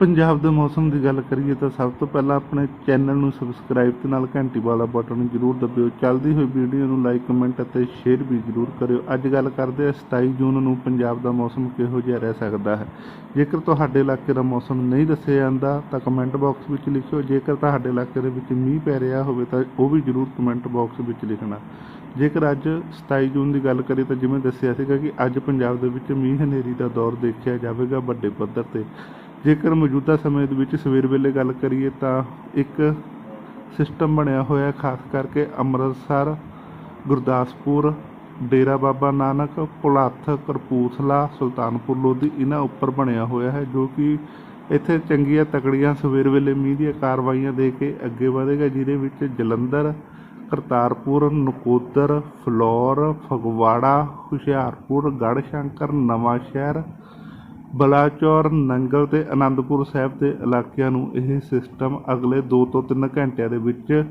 ਪੰਜਾਬ ਦੇ ਮੌਸਮ ਦੀ ਗੱਲ ਕਰੀਏ ਤਾਂ ਸਭ ਤੋਂ ਪਹਿਲਾਂ ਆਪਣੇ ਚੈਨਲ ਨੂੰ ਸਬਸਕ੍ਰਾਈਬ ਤੇ ਨਾਲ ਘੰਟੀ ਵਾਲਾ ਬਟਨ ਜ਼ਰੂਰ ਦਬਿਓ। ਚੱਲਦੀ ਹੋਈ ਵੀਡੀਓ ਨੂੰ ਲਾਈਕ, ਕਮੈਂਟ ਅਤੇ ਸ਼ੇਅਰ ਵੀ ਜ਼ਰੂਰ ਕਰਿਓ। ਅੱਜ ਗੱਲ ਕਰਦੇ ਹਾਂ 27 ਜੂਨ ਨੂੰ ਪੰਜਾਬ ਦਾ ਮੌਸਮ ਕਿਹੋ ਜਿਹਾ ਰਹਿ ਸਕਦਾ ਹੈ। ਜੇਕਰ ਤੁਹਾਡੇ ਇਲਾਕੇ ਦਾ ਮੌਸਮ ਨਹੀਂ ਦੱਸਿਆ ਜਾਂਦਾ ਤਾਂ ਕਮੈਂਟ ਬਾਕਸ ਵਿੱਚ ਲਿਖਿਓ। ਜੇਕਰ ਤੁਹਾਡੇ ਇਲਾਕੇ ਦੇ ਵਿੱਚ ਮੀਂਹ ਪੈ ਰਿਹਾ ਹੋਵੇ ਤਾਂ ਉਹ ਵੀ ਜ਼ਰੂਰ ਕਮੈਂਟ ਬਾਕਸ ਵਿੱਚ ਲਿਖਣਾ। ਜੇਕਰ ਅੱਜ 27 ਜੂਨ ਦੀ ਗੱਲ ਕਰੀਏ ਤਾਂ ਜਿਵੇਂ ਦੱਸਿਆ ਸੀਗਾ ਕਿ ਅੱਜ ਪੰਜਾਬ ਦੇ ਵਿੱਚ ਮੀਂਹ ਹਨੇਰੀ ਦਾ ਦੌਰ ਦੇਖਿਆ ਜਾਵੇਗਾ ਵੱਡੇ ਪੱਧਰ ਤੇ। ਜੇਕਰ ਮੌਜੂਦਾ ਸਮੇਂ ਦੇ ਵਿੱਚ ਸਵੇਰ ਵੇਲੇ ਗੱਲ ਕਰੀਏ ਤਾਂ ਇੱਕ ਸਿਸਟਮ ਬਣਿਆ ਹੋਇਆ ਖਾਸ ਕਰਕੇ ਅੰਮ੍ਰਿਤਸਰ, ਗੁਰਦਾਸਪੁਰ, ਡੇਰਾ ਬਾਬਾ ਨਾਨਕ ਭੁਲੱਥ ਕਰਪੂਥਲਾ ਸੁਲਤਾਨਪੁਰ ਲੋਧੀ ਇਹਨਾਂ ਉੱਪਰ ਬਣਿਆ ਹੋਇਆ ਹੈ, ਜੋ ਕਿ ਇੱਥੇ ਚੰਗੀਆਂ ਤਕੜੀਆਂ ਸਵੇਰ ਵੇਲੇ ਮੀਂਹ ਦੀਆਂ ਕਾਰਵਾਈਆਂ ਦੇ ਕੇ ਅੱਗੇ ਵਧੇਗਾ, ਜਿਹਦੇ ਵਿੱਚ ਜਲੰਧਰ, ਕਰਤਾਰਪੁਰ, ਨਕੋਦਰ, ਫਲੌਰ, ਫਗਵਾੜਾ, ਹੁਸ਼ਿਆਰਪੁਰ, ਗੜ੍ਹਸ਼ੰਕਰ ਨਵਾਂ ਸ਼ਹਿਰ ਬਲਾਚੌਰ, ਨੰਗਲ ਤੇ ਅਨੰਦਪੁਰ ਸਾਹਿਬ ਦੇ ਇਲਾਕਿਆਂ ਨੂੰ ਇਹ ਸਿਸਟਮ ਅਗਲੇ 2 ਤੋਂ 3 ਘੰਟਿਆਂ ਦੇ ਵਿੱਚ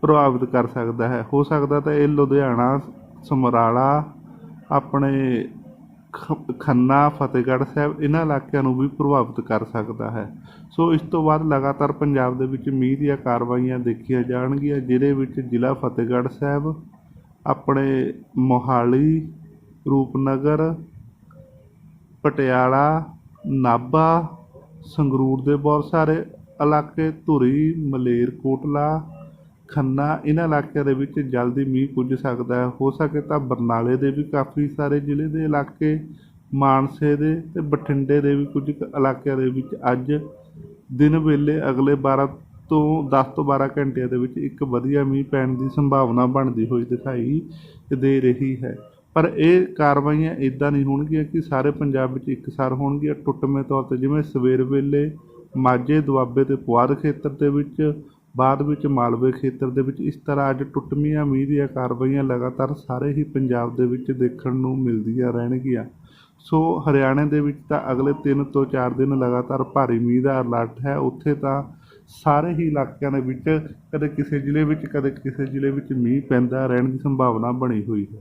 ਪ੍ਰਭਾਵਿਤ ਕਰ ਸਕਦਾ ਹੈ। ਹੋ ਸਕਦਾ ਤਾਂ ਇਹ ਲੁਧਿਆਣਾ, ਸਮਰਾਲਾ, ਆਪਣੇ ਖ- ਖੰਨਾ, ਫਤਿਹਗੜ੍ਹ ਸਾਹਿਬ ਇਹਨਾਂ ਇਲਾਕਿਆਂ ਨੂੰ ਵੀ ਪ੍ਰਭਾਵਿਤ ਕਰ ਸਕਦਾ ਹੈ। ਸੋ ਇਸ ਤੋਂ ਬਾਅਦ ਲਗਾਤਾਰ ਪੰਜਾਬ ਦੇ ਵਿੱਚ ਮੀਂਹ ਦੀਆਂ ਕਾਰਵਾਈਆਂ ਦੇਖੀਆਂ ਜਾਣਗੀਆਂ, ਜਿਹਦੇ ਵਿੱਚ ਜ਼ਿਲ੍ਹਾ ਫਤਿਹਗੜ੍ਹ ਸਾਹਿਬ, ਆਪਣੇ ਮੋਹਾਲੀ, ਰੂਪਨਗਰ ਪਟਿਆਲਾ, ਨਾਭਾ, ਸੰਗਰੂਰ ਦੇ ਬਹੁਤ ਸਾਰੇ ਇਲਾਕੇ, ਧੁਰੀ ਮਲੇਰਕੋਟਲਾ ਖੰਨਾ, ਇਹਨਾਂ ਇਲਾਕਿਆਂ ਦੇ ਵਿੱਚ ਜਲਦੀ ਮੀਂਹ ਪੁੱਜ ਸਕਦਾ ਹੈ। ਹੋ ਸਕੇ ਤਾਂ ਬਰਨਾਲੇ ਦੇ ਵੀ ਕਾਫੀ ਸਾਰੇ ਜ਼ਿਲ੍ਹੇ ਦੇ ਇਲਾਕੇ, ਮਾਨਸੇ ਦੇ ਤੇ ਬਠਿੰਡੇ ਦੇ ਵੀ ਕੁਝ ਕੁ ਇਲਾਕਿਆਂ ਦੇ ਵਿੱਚ ਅੱਜ ਦਿਨ ਵੇਲੇ ਅਗਲੇ 12 ਤੋਂ 10 ਤੋਂ 12 ਘੰਟਿਆਂ ਦੇ ਵਿੱਚ ਇੱਕ ਵਧੀਆ ਮੀਂਹ ਪੈਣ ਦੀ ਸੰਭਾਵਨਾ ਬਣਦੀ ਹੋਈ ਦਿਖਾਈ ਦੇ ਰਹੀ ਹੈ। ਪਰ ਇਹ ਕਾਰਵਾਈਆਂ ਇਦਾਂ ਨਹੀਂ ਹੋਣਗੀਆਂ ਕਿ ਸਾਰੇ ਪੰਜਾਬ ਵਿੱਚ ਇੱਕਸਾਰ ਹੋਣਗੀਆਂ। ਟੁੱਟਵੇਂ ਤੌਰ ਤੇ ਜਿਵੇਂ ਸਵੇਰ ਵੇਲੇ ਮਾਝੇ, ਦੁਆਬੇ ਤੇ ਪੁਆਧ ਖੇਤਰ ਦੇ ਵਿੱਚ, ਬਾਅਦ ਵਿੱਚ ਮਾਲਵੇ ਖੇਤਰ ਦੇ ਵਿੱਚ, ਇਸ ਤਰ੍ਹਾਂ ਅੱਜ ਟੁੱਟਮੀਆਂ ਮੀਂਹ ਦੀਆਂ ਕਾਰਵਾਈਆਂ ਲਗਾਤਾਰ ਸਾਰੇ ਹੀ ਪੰਜਾਬ ਦੇ ਵਿੱਚ ਦੇਖਣ ਨੂੰ ਮਿਲਦੀਆਂ ਰਹਿਣਗੀਆਂ। ਸੋ ਹਰਿਆਣੇ ਦੇ ਵਿੱਚ ਤਾਂ ਅਗਲੇ 3 ਤੋਂ 4 ਦਿਨ ਲਗਾਤਾਰ ਭਾਰੀ ਮੀਂਹ ਦਾ ਅਲਰਟ ਹੈ। ਉੱਥੇ ਤਾਂ ਸਾਰੇ ਹੀ ਇਲਾਕਿਆਂ ਦੇ ਵਿੱਚ ਕਦੇ ਕਿਸੇ ਜ਼ਿਲ੍ਹੇ ਵਿੱਚ, ਕਦੇ ਕਿਸੇ ਜ਼ਿਲ੍ਹੇ ਵਿੱਚ ਮੀਂਹ ਪੈਂਦਾ ਰਹਿਣ ਦੀ ਸੰਭਾਵਨਾ ਬਣੀ ਹੋਈ ਹੈ।